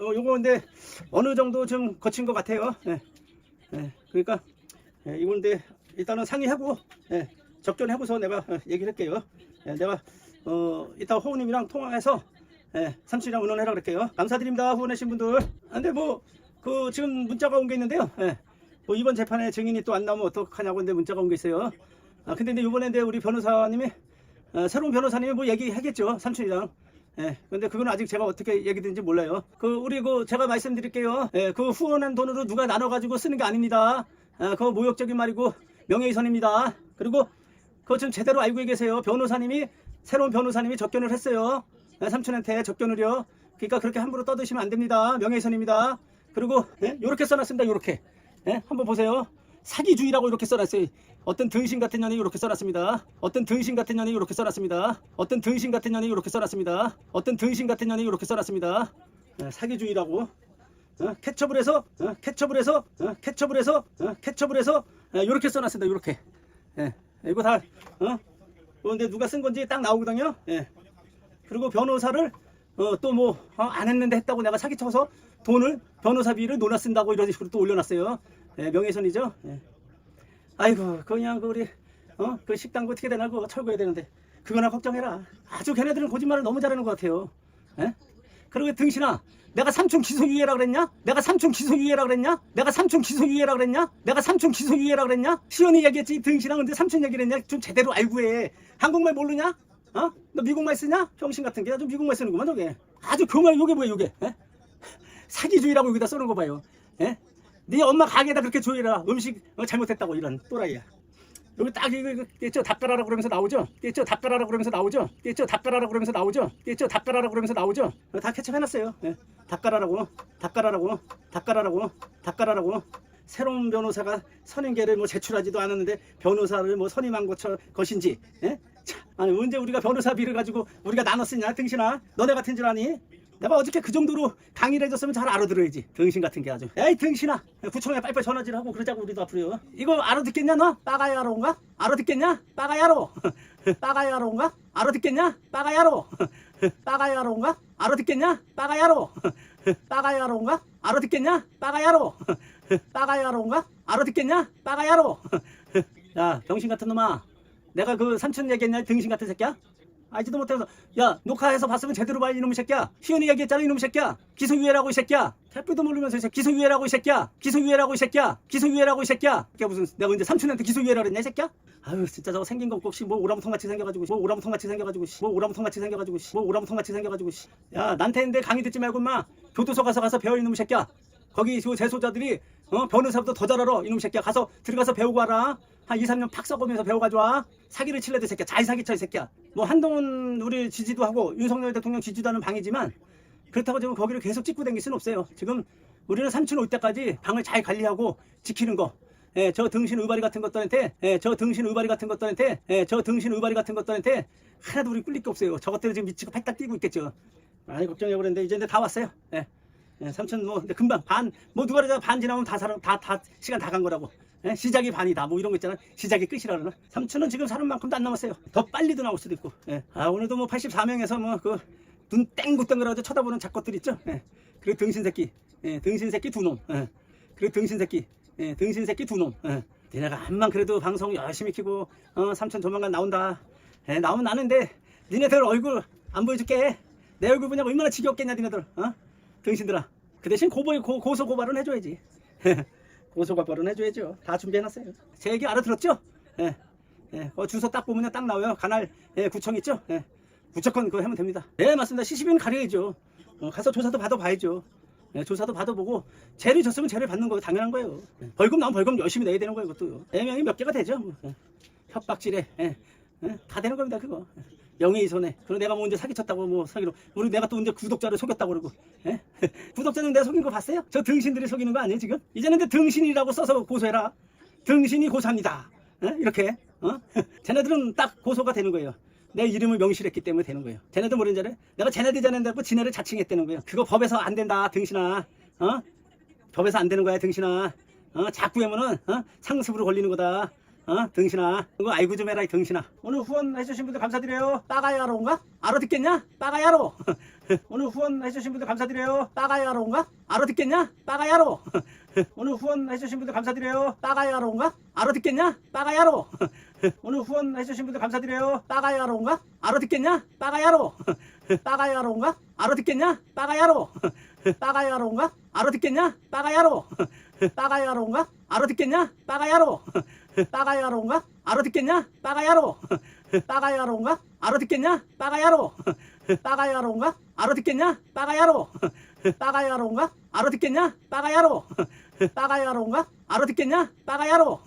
어, 요거 근데 어느 정도 좀 거친 것 같아요. 예. 예, 그러니까 예, 이건 근데 일단은 상의하고 예, 적절하고서 내가 어, 얘기를 할게요. 예, 내가 어 이따 호우님이랑 통화해서 예, 삼촌이랑 의논해라 그럴게요. 감사드립니다 후원하신 분들. 아, 근데 뭐 그 지금 문자가 온 게 있는데요. 예, 뭐 이번 재판에 증인이 또 안 나오면 어떡하냐고 근데 문자가 온 게 있어요. 아 근데, 이번에 우리 변호사님이 어, 새로운 변호사님이 뭐 얘기하겠죠 삼촌이랑. 예, 근데 그건 아직 제가 어떻게 얘기되는지 몰라요. 그, 우리 그, 제가 말씀드릴게요. 예, 그 후원한 돈으로 누가 나눠가지고 쓰는 게 아닙니다. 아, 그거 모욕적인 말이고 명예훼손입니다. 그리고 그거 좀 제대로 알고 계세요. 변호사님이, 새로운 변호사님이 접견을 했어요. 예, 삼촌한테 접견을요. 그러니까 그렇게 함부로 떠드시면 안 됩니다. 명예훼손입니다. 그리고, 예, 요렇게 써놨습니다. 요렇게. 예, 한번 보세요. 사기주의라고 이렇게 써놨어요. 어떤 등신 같은 년이 이렇게 써놨습니다. 어떤 등신 같은 년이 이렇게 써놨습니다. 어떤 등신 같은 년이 이렇게 써놨습니다. 어떤 등신 같은 년이 이렇게 써놨습니다. 예, 사기주의라고. 어, 캐첩을 해서, 어, 캐첩을 해서, 어, 캐첩을 해서, 어, 캐첩을 해서, 이렇게 써놨습니다. 이렇게. 예, 이거 다, 어? 근데 누가 쓴 건지 딱 나오거든요. 예. 그리고 변호사를 어, 또뭐안 했는데 했다고 내가 사기쳐서 돈을 변호사비를 논아 쓴다고 이런 식으로 또 올려놨어요. 예, 명예훼손이죠. 예. 아이고 그냥 그 우리 어 그 식당 어떻게 되나 그거 철거해야 되는데 그거나 걱정해라. 아주 걔네들은 거짓말을 너무 잘하는 것 같아요. 예? 그리고 등신아 내가 삼촌 기소유예라 그랬냐? 내가 삼촌 기소유예라 그랬냐? 내가 삼촌 기소유예라 그랬냐? 내가 삼촌 기소유예라 그랬냐? 시연이 얘기했지 등신아 근데 삼촌 얘기를 했냐? 좀 제대로 알고 해. 한국말 모르냐? 어? 너 미국말 쓰냐? 병신 같은 게 아주 미국말 쓰는구만 저게. 아주 교말 요게 뭐야 요게? 예? 사기주의라고 여기다 써놓은 거 봐요. 예? 네 엄마 가게에다 그렇게 조이라 음식 어, 잘못했다고 이런 또라이야. 여기 딱 이거 이거 떼죠 닭가라라 그러면서 나오죠. 떼죠 닭가라라 그러면서 나오죠. 떼죠 닭가라라 그러면서 나오죠. 떼죠 닭가라라 그러면서 나오죠. 어, 다 캐첩해놨어요. 예. 닭가라라고 닭가라라고 닭가라라고 닭가라라고 새로운 변호사가 선임계를 뭐 제출하지도 않았는데 변호사를 뭐 선임한 것인지 예? 참, 아니 언제 우리가 변호사비를 가지고 우리가 나눠 쓰냐 등신아 너네 같은 줄 아니? 내가 어저께 그 정도로 강의를 해줬으면 잘 알아들어야지 등신 같은 게 아주 에이 등신아 구청에 빨리빨리 전화질 하고 그러자고 우리도 앞으로요 이거 알아듣겠냐 너? 빠가야로인가? 알아듣겠냐? 빠가야로 빠가야로인가? 알아듣겠냐? 빠가야로 빠가야로인가? 알아듣겠냐? 빠가야로 빠가야로인가? 알아듣겠냐? 빠가야로 빠가야로인가? 알아듣겠냐? 빠가야로 야 병신 같은 놈아 내가 그 삼촌 얘기했냐 등신 같은 새끼야? 알지도 못해서 야 녹화해서 봤으면 제대로 봐 이놈의 새끼야. 시연이 얘기했잖아 이놈의 새끼야. 기소유예라고 이 새끼야. 택배도 모르면서 이 기소유예라고 이 새끼야. 기소유예라고 이 새끼야. 기소유예라고 이 새끼야. 이게 무슨 내가 언제 삼촌한테 기소유예라 그랬냐 이 새끼야? 아유 진짜 저거 생긴 거 혹시 뭐 오라무통같이 생겨가지고 뭐 오라무통같이 생겨가지고 뭐 오라무통같이 생겨가지고 뭐 오라무통같이 생겨가지고 야 나한테 했는데 강의 듣지 말고 마. 교도소 가서 가서 배워 이놈의 새끼야 거기 그 재소자들이 어 변호사보다 더잘 알아 이놈 새끼야 가서 들어가서 배우고 와라 한 2, 3년 팍 써보면서 배워가지고 와 사기를 칠래도 이 새끼야 잘 사기쳐 이 새끼야 뭐 한동훈 우리 지지도 하고 윤석열 대통령 지지도 하는 방이지만 그렇다고 지금 거기를 계속 찍고 다닐 수는 없어요 지금 우리는 삼촌 올 때까지 방을 잘 관리하고 지키는 거 예, 저 등신 의바리 같은 것들한테, 예, 저 등신 의바리 같은 것들한테, 예, 저 등신 의바리 같은 것들한테 하나도 우리 꿀릴 게 없어요. 저것들은 지금 미치고 팔딱 뛰고 있겠죠. 많이 걱정해 그랬는데 이제 다 왔어요. 예. 예, 삼촌 뭐 금방 반 뭐 누가 그러자 반 지나면 다 사람 다 다 시간 다 간 거라고 예? 시작이 반이다 뭐 이런 거 있잖아 시작이 끝이라 그러나 삼촌은 지금 사는 만큼도 안 남았어요 더 빨리도 나올 수도 있고 예. 아 오늘도 뭐 84명에서 뭐 그 눈 땡구땡그라고 쳐다보는 작것들 있죠 예. 그리고 등신 새끼 예, 등신 새끼 두놈 예. 그리고 등신 새끼 예, 등신 새끼 두놈 예. 니네가 암만 그래도 방송 열심히 키고 어, 삼촌 조만간 나온다 예, 나오면 나는데 니네들 얼굴 안 보여줄게 내 얼굴 보냐고 얼마나 지겹겠냐 니네들 어? 등신들아 그 대신 고발, 고, 고소 고발은 해줘야지 고소 고발은 해줘야죠 다 준비해놨어요 제 얘기 알아들었죠? 예. 예. 어, 주소 딱 보면 딱 나와요 관할 예, 구청 있죠? 예. 무조건 그거 하면 됩니다 네 맞습니다 시시비는 가려야죠 어, 가서 조사도 받아봐야죠 예, 조사도 받아보고 죄를 졌으면 죄를 받는 거예요 당연한 거예요 예. 벌금 나오면 벌금 열심히 내야 되는 거예요 그것도 애명이 몇 개가 되죠 뭐. 예. 협박질에 예. 예, 다 되는 겁니다 그거 영예훼손에 그리고 내가 뭐 언제 사기쳤다고 뭐 사기로 우리 내가 또 언제 구독자를 속였다고 그러고 예? 구독자는 내가 속인 거 봤어요? 저 등신들이 속이는 거 아니에요 지금? 이제는 근데 등신이라고 써서 고소해라 등신이 고소합니다 예? 이렇게 어? 쟤네들은 딱 고소가 되는 거예요 내 이름을 명시했기 때문에 되는 거예요 쟤네들 모르는 줄 알아요? 내가 쟤네들 쟤네들 지네를 자칭했다는 거예요 그거 법에서 안 된다 등신아 어? 법에서 안 되는 거야 등신아 어? 자꾸 하면은 어? 상습으로 걸리는 거다 어? 등신아 그거 알고 좀 해라 이 등신아 오늘 후원해주신 분들 감사드려요 빠가야로인가? 알아 듣겠냐? 빠가야로 오늘 후원해주신 분들 감사드려요. 빠가야로인가? 알아 듣겠냐? 빠가야로. 오늘 후원해주신 분들 감사드려요. 빠가야로인가? 알아 듣겠냐? 빠가야로. 오늘 후원해주신 분들 감사드려요. 빠가야로인가? 알아 듣겠냐? 빠가야로. 빠가야로인가? 알아 듣겠냐? 빠가야로. 빠가야로인가? 알아 듣겠냐? 빠가야로. 빠가야로인가? 알아 듣겠냐? 빠가야로. 빠가야로인가? 알아듣겠냐? 빠가야로. 빠가야로인가? 알아듣겠냐? 빠가야로. 빠가야로인가? 알아듣겠냐? 빠가야로. 빠가야로인가? 알아듣겠냐? 빠가야로. 빠가야로인가? 알아듣겠냐? 빠가야로.